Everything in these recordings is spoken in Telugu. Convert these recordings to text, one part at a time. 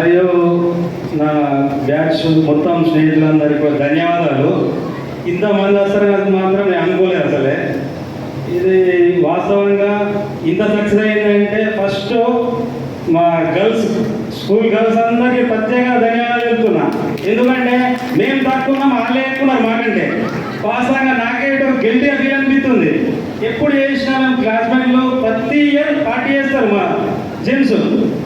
మరియు నా బ్యాచ్ మొత్తం స్నేహితులందరికీ ధన్యవాదాలు. ధన్యవాదాలు ఇంతమంది వస్తారు అది మాత్రం నేను అనుకోలేదు అసలే. ఇది వాస్తవంగా ఇంత సక్సెస్ అయిందంటే ఫస్ట్ మా గర్ల్స్ స్కూల్ గర్ల్స్ అందరికీ ప్రత్యేక ధన్యవాదాలు చెప్తున్నా. ఎందుకంటే మేము తక్కువ వాళ్ళే ఎక్కున్నారు మాకంటే. వాస్తవంగా నాకేటో గిల్టీగా ఫీల్ అనిపిస్తుంది. ఎప్పుడు చేసినా మేము క్లాస్మేట్లో ప్రతి ఇయర్ పార్టీ చేస్తారు మా జెంట్స్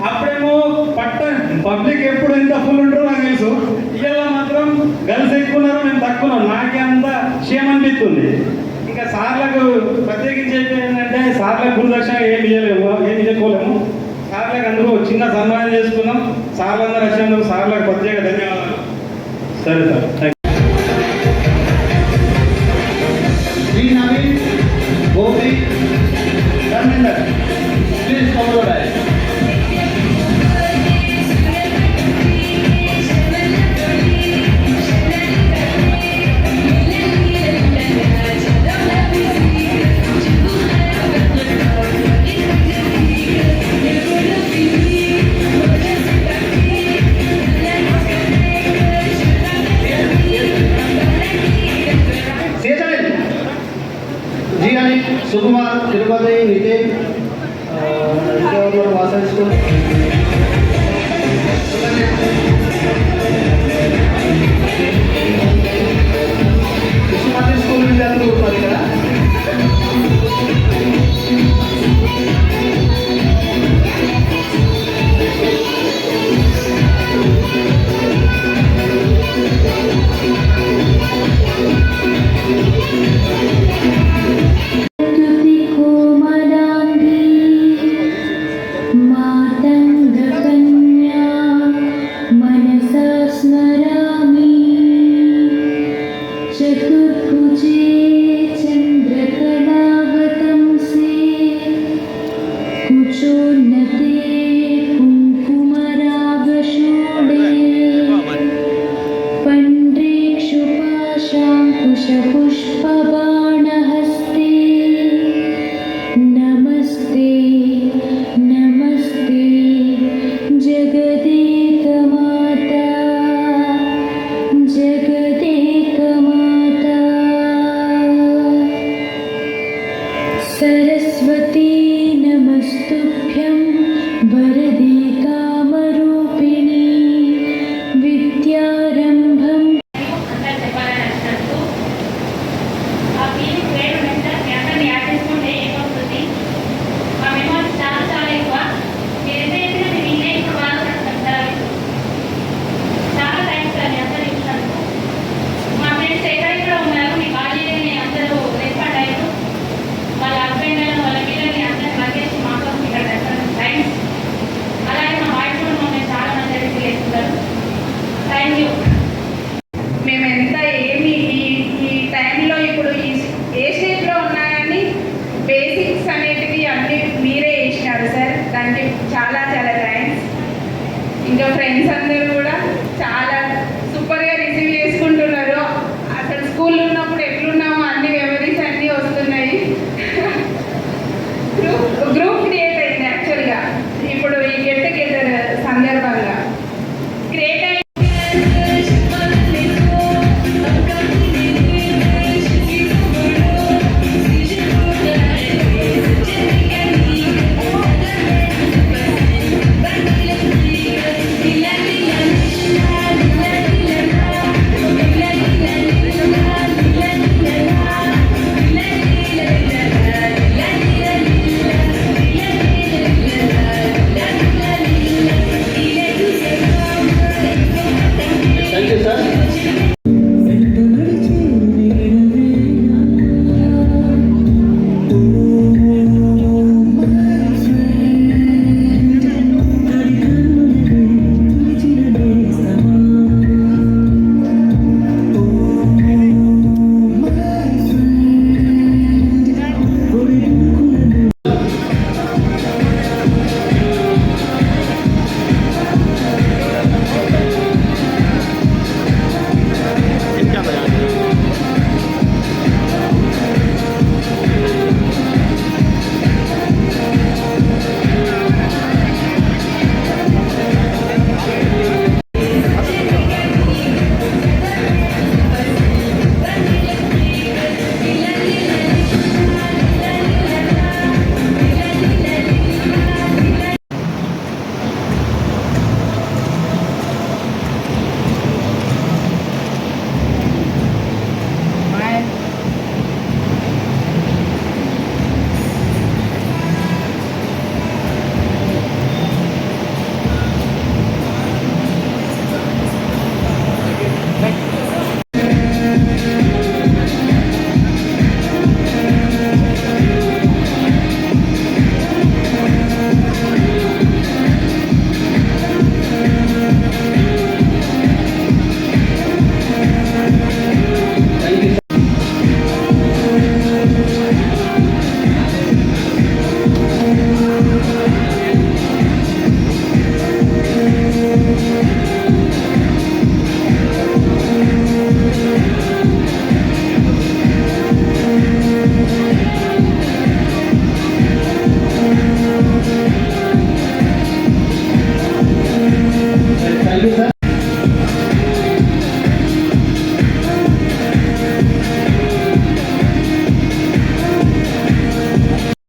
అప్పుడేమో పట్ట పబ్లిక్ ఎప్పుడు ఎంత ఫుల్ ఉంటారో నాకు తెలుసు. ఇలా మాత్రం గర్ల్స్ ఎక్కువ ఉన్నారు మేము తక్కువ ఉన్నాం. నాకే అంత క్షేమ అనిపిస్తుంది. ఇంకా సార్లకు ప్రత్యేకించి ఏంటంటే సార్లకు గురుదక్షిణ ఏమి ఇవ్వలేము ఏమి ఇవ్వలేము సార్లకు అందరూ చిన్న సన్మానం చేసుకున్నాం. సార్లందరూ వచ్చినందుకు సార్లకు ప్రత్యేక ధన్యవాదాలు. సరే సార్ తిరుపతి నితిన్ వాస స్కూల్ पण्ड्रेक्षुपाशाङ्कुशपुष्पबाणहस्ते नमस्ते नमस्ते जगदेकमाता। जगदेकमाता। सरस्वती नमस्तुभ्यं वरदे ఇంకా ఫ్రెండ్స్ అందరూ కూడా చాలా సూపర్గా రిసీవ్ చేసుకుంటున్నారు. అసలు స్కూల్ ఉన్నప్పుడు you.